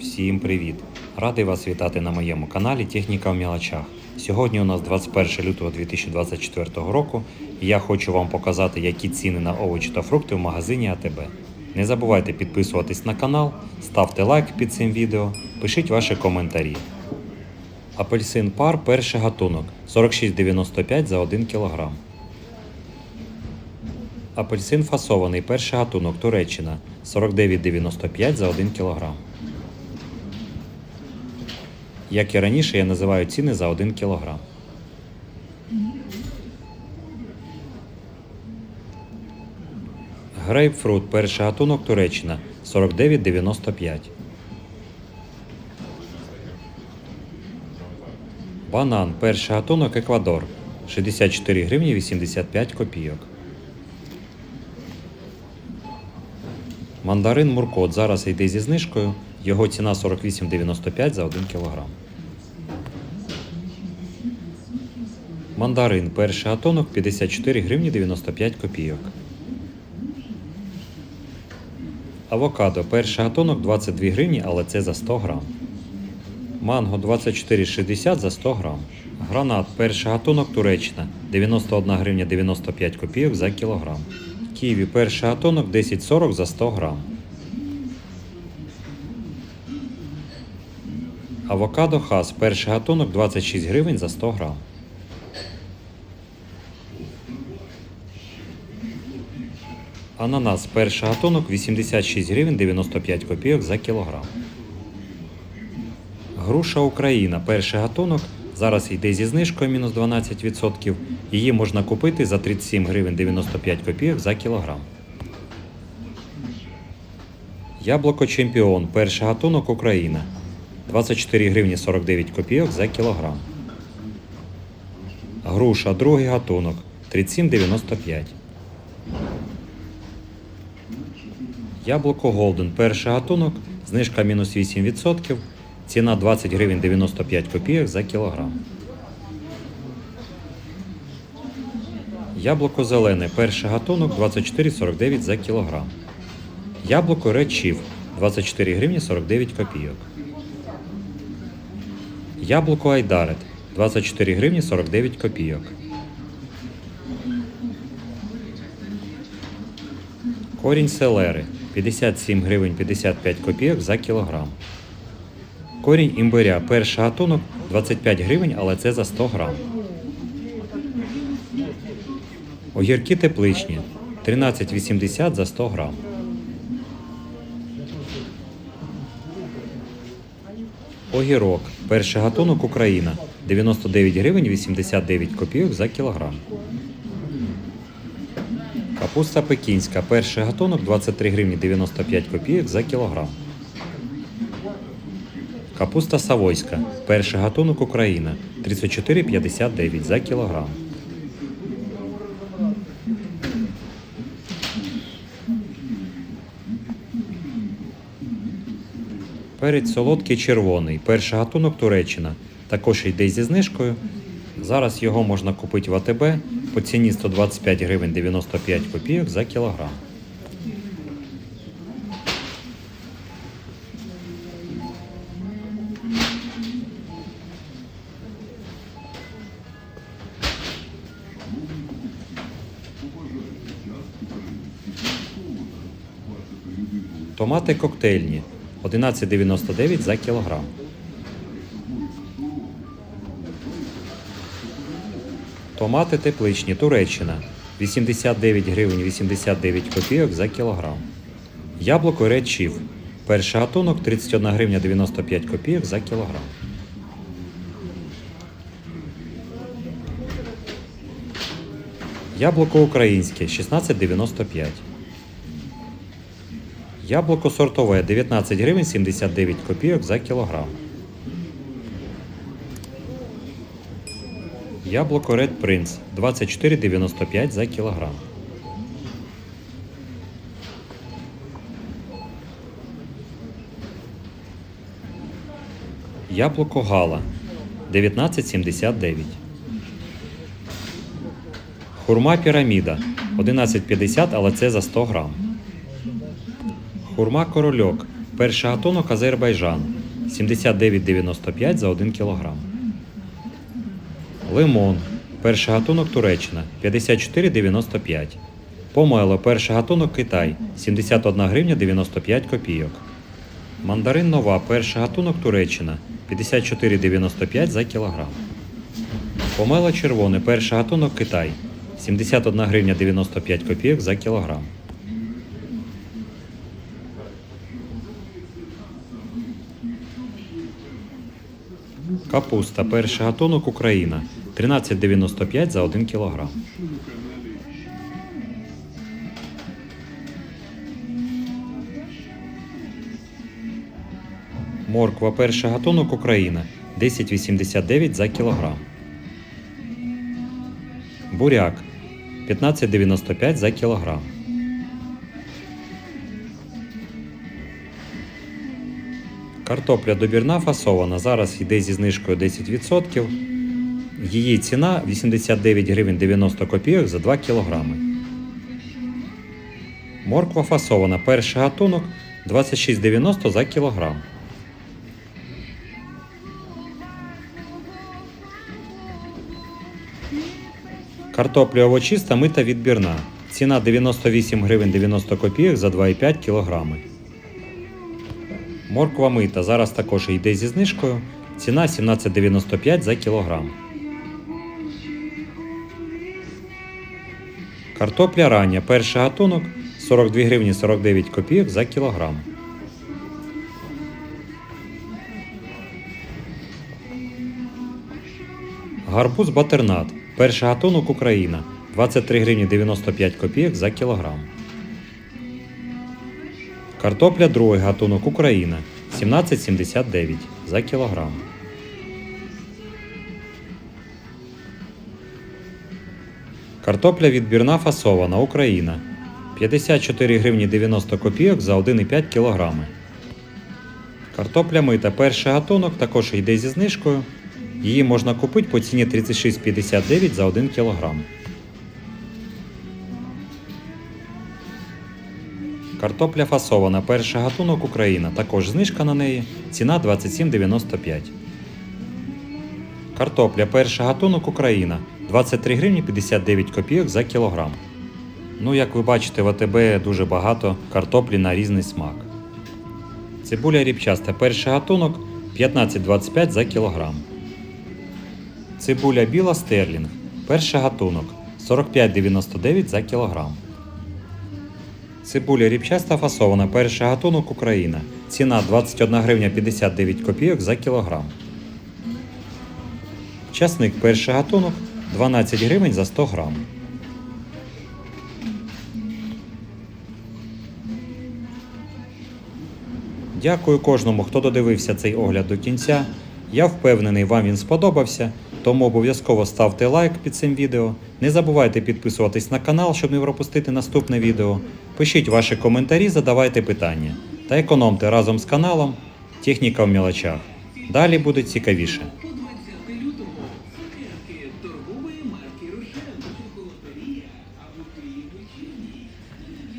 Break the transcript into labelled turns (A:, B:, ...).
A: Всім привіт! Радий вас вітати на моєму каналі Техніка в мілочах. Сьогодні у нас 21 лютого 2024 року і я хочу вам показати, які ціни на овочі та фрукти в магазині АТБ. Не забувайте підписуватись на канал, ставте лайк під цим відео, пишіть ваші коментарі. Апельсин пар перший гатунок 46,95 за 1 кг. Апельсин фасований перший гатунок Туреччина 49,95 за 1 кг. Як і раніше, я називаю ціни за 1 кг. Грейпфрут перший гатунок Туреччина 49,95. Банан перший гатунок Еквадор 64 гривні 85 копійок. Мандарин Муркот зараз йде зі знижкою. Його ціна 48,95 за 1 кг. Мандарин перший гатунок 54 гривні 95 копійок. Авокадо перший гатунок 22 гривні, але це за 100 грам. Манго 24,60 за 100 грам. Гранат перший гатунок Туреччина 91 гривня 95 копійок за кілограм. Ківі перший гатунок 10,40 за 100 грам. Авокадо хас перший гатунок 26 гривень за 100 грам. Ананас перший гатунок 86 гривень 95 копійок за кілограм. Груша Україна перший гатунок. Зараз йде зі знижкою мінус 12%. Її можна купити за 37 гривень 95 копійок за кілограм. Яблуко Чемпіон перший гатунок Україна 24 гривні 49 копійок за кілограм. Груша другий гатунок 37,95. Яблуко Голден перший гатунок, знижка мінус 8%, ціна 20 гривень 95 копійок за кілограм. Яблуко зелене перший гатунок 24,49 за кілограм. Яблуко Chief 24 гривні 49 копійок. Яблуко Айдарет 24 гривні 49 копійок. Корінь селери 57 гривень 55 копійок за кілограм. Корінь імбиря перший гатунок 25 гривень, але це за 100 грам. Огірки тепличні 13,80 за 100 грам. Огірок перший гатунок Україна 99 гривень 89 копійок за кілограм. Капуста пекінська перший гатунок 23 гривні 95 копійок за кілограм. Капуста савойська перший гатунок Україна 34,59 за кілограм. Перець солодкий червоний, перший гатунок Туреччина. Також йде зі знижкою. Зараз його можна купити в АТБ по ціні 125 гривень 95 копійок за кілограм. Томати коктейльні 11,99 за кілограм. Томати тепличні Туреччина 89 гривень 89 копійок за кілограм. Яблуко Chief. Перший гатунок 31 гривня 95 копійок за кілограм. Яблуко українське 16,95. Яблуко сортове 19 гривень 79 копійок за кілограм. Яблуко Red Prince 24,95 за кілограм. Яблуко Гала 19,79. Хурма піраміда 11,50, але це за 100 грам. Хурма корольок Перший гатунок Азербайджан 79,95 за 1 кг. Лимон. Перший гатунок Туреччина 54,95. Помело. Перший гатунок Китай 71 гривня 95 копійок. Мандарин нова. Перший гатунок Туреччина 54,95 за кілограм. Помело червоне. Перший гатунок Китай 71 гривня 95 копійок за кілограм. Капуста. Перший гатунок Україна 13,95 за 1 кілограм. Морква перший гатунок Україна 10,89 за кілограм. Буряк 15,95 за кілограм. Картопля добірна фасована. Зараз йде зі знижкою 10%. Її ціна 89 гривень 90 копійок за 2 кілограми. Морква фасована. Перший гатунок 26,90 за кілограм. Картопля овочиста мита відбірна. Ціна 98 гривень 90 копійок за 2,5 кілограми. Морква мита зараз також йде зі знижкою. Ціна 17,95 за кілограм. Картопля рання. Перший гатунок 42 гривні 49 копійок за кілограм. Гарбуз батернат. Перший гатунок Україна 23 гривні 95 копійок за кілограм. Картопля другий гатунок Україна 17,79 за кілограм. Картопля відбірна фасована Україна 54 гривні 90 копійок за 1,5 кілограми. Картопля мита перший гатунок також йде зі знижкою. Її можна купити по ціні 36,59 за 1 кілограм. Картопля фасована. Перший гатунок Україна. Також знижка на неї. Ціна 27,95. Картопля перший гатунок Україна. 23 гривні 59 копійок за кілограм. Ну, як ви бачите, в АТБ дуже багато картоплі на різний смак. Цибуля ріпчаста. Перший гатунок 15,25 за кілограм. Цибуля біла стерлінг. Перший гатунок 45,99 за кілограм. Цибуля ріпчаста фасована. Перший гатунок Україна. Ціна 21 гривня 59 копійок за кілограм. Часник перший гатунок 12 гривень за 100 грам. Дякую кожному, хто додивився цей огляд до кінця. Я впевнений, вам він сподобався, тому обов'язково ставте лайк під цим відео. Не забувайте підписуватись на канал, щоб не пропустити наступне відео. Пишіть ваші коментарі, задавайте питання та економте разом з каналом Техніка в мілочах. Далі буде цікавіше.